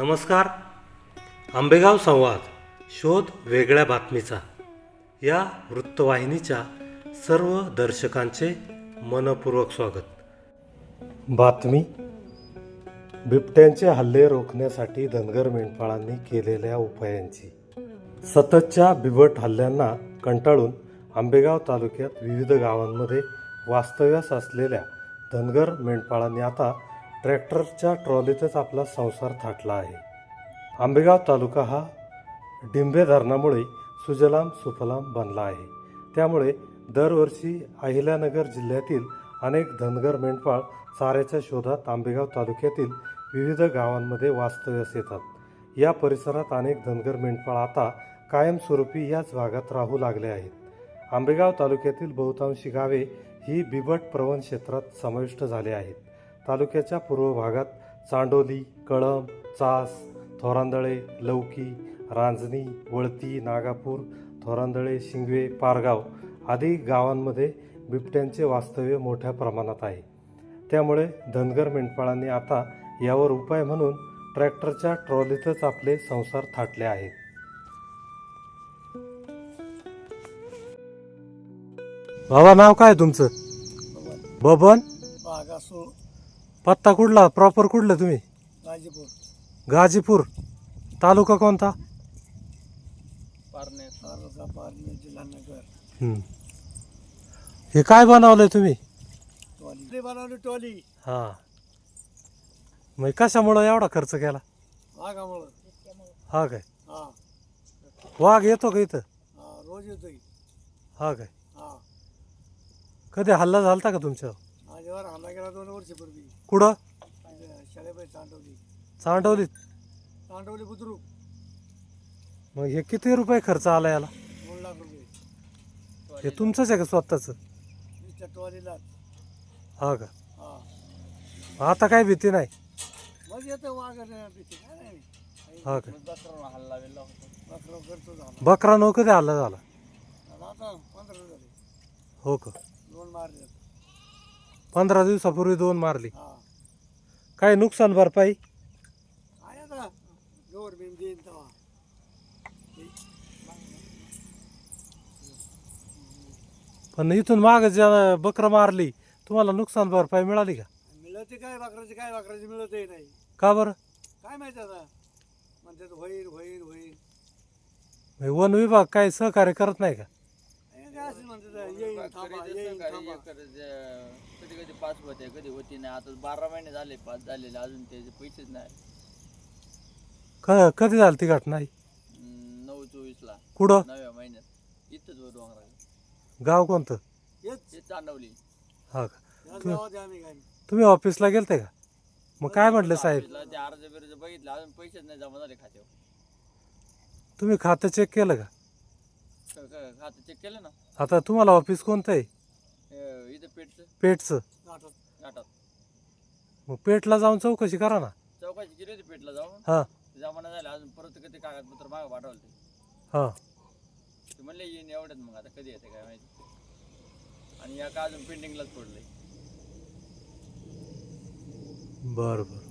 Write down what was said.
नमस्कार. आंबेगाव संवाद. शोध वेगळ्या बातमीचा. या वृत्तवाहिनीच्या सर्व दर्शकांचे मनपूर्वक स्वागत. बातमी. बिबट्यांचे हल्ले रोखण्यासाठी धनगर मेंढपाळांनी केलेल्या उपायांची. सततच्या बिबट हल्ल्यांना कंटाळून आंबेगाव तालुक्यात विविध गावांमध्ये वास्तव्यास असलेल्या धनगर मेंढपाळांनी आता ट्रॅक्टरच्या ट्रॉलीतच आपला संसार थाटला आहे. आंबेगाव तालुका हा डिंबे धरणामुळे सुजलाम सुफलाम बनला आहे. त्यामुळे दरवर्षी अहिल्यानगर जिल्ह्यातील अनेक धनगर मेंढपाळ चाऱ्याच्या शोधात आंबेगाव तालुक्यातील विविध गावांमध्ये वास्तव्यास येतात. या परिसरात अनेक धनगर मेंढपाळ आता कायमस्वरूपी याच भागात राहू लागले आहेत. आंबेगाव तालुक्यातील बहुतांशी गावे ही बिबट प्रवण क्षेत्रात समाविष्ट झाले आहेत. तालुक्याच्या पूर्व भागात चांडोली कळंब चास थोरांदळे लौकी रांजणी वळती नागापूर थोरांदळे शिंगवे पारगाव आदी गावांमध्ये बिबट्यांचे वास्तव्य मोठ्या प्रमाणात आहे. त्यामुळे धनगर मेंढपाळांनी आता यावर उपाय म्हणून ट्रॅक्टरच्या ट्रॉलीतच आपले संसार थाटले आहेत. बाबा नाव काय तुमचं? बबन. पत्ता कुठला? प्रॉपर कुठलं तुम्ही? गाजीपूर. गाजीपूर. तालुका कोणता? पारनेर. तालुका पारनेर जिल्हा नगर. हम्म. हे काय बनवलंय तुम्ही? टॉली ते बनवली टॉली हा. मग कशामुळं एवढा खर्च केला? वाघामुळं. हा काय? हा. वाघ येतो का इथं? हा रोज येतोय. हा काय? हा. कधी हल्ला झालता का तुमच्यावर? माझ्यावर हल्ला गेला दोन वर्षापूर्वी. कुठं? शाळेबाई चांडवली चांडवलीत चांडवली बुद्रुक. मग हे किती रुपये खर्च आला याला? दोन लाख रुपये. हे तुमचंच आहे का स्वतःचं? नुसत्या टॉलीलाच हा का? हा. आता काय भीती नाही? मग येतं वाघ आणि भीती. काय नाही. हा का? बकरा करतो झाला. बकरा नो कधी हल्ला झाला? आता पंधरा झाले. हो का? दोन मारले. पंधरा दिवसापूर्वी दोन मारली. हा. काय नुकसान भरपाई? देईन तेव्हा. पण इथून माग ज्या बकरा मारली तुम्हाला नुकसान भरपाई मिळाली का? मिळते काय बाकराचे काय बाकराचे मिळतही नाही. का बरं? काय माहिती आता? म्हणतात होईल होईल होईल हे वन विभाग काय सहकार्य करत नाही का? हे काय असं म्हणतात येईन थांबा येईन थांबा. कधी कधी पास होते कधी होती नाही. आता बारा महिने झाले पास झालेले अजून त्याचे पैसेच नाही. क कधी झाली ती घटना ही? हम्म, नऊ चोवीसला. कुठं? नव्या महिन्यात. इथंच वर डोंगराला गाव कोणतं? हेच. हे चांदवली. हा का? याच गावात आहे आम्ही काय तुम्ही ऑफिसला गेलते का? मग काय म्हटलं साहेब? ऑफिसला ते अर्ज बिर्ज बघितलं अजून पैसेच नाही जमा झाले खात्यावर. तुम्ही खातं चेक केलं क- खातं चेक केलं ना? आता तुम्हाला ऑफिस कोणतं आहे? पेटचं गाठात गाठात मग पेटला जाऊन चौकशी करा ना. चौकाशी गेली होती पेटला जाऊन. हा. ते जमा नाही झाले अजून परत कधी कागदपत्र मागं पाठवलं ते. हा. ते म्हणले येईन एवढ्यात मग आता कधी येते काय माहिती. आणि या का अजून पेंडिंगलाच पडलंय बरं बरं.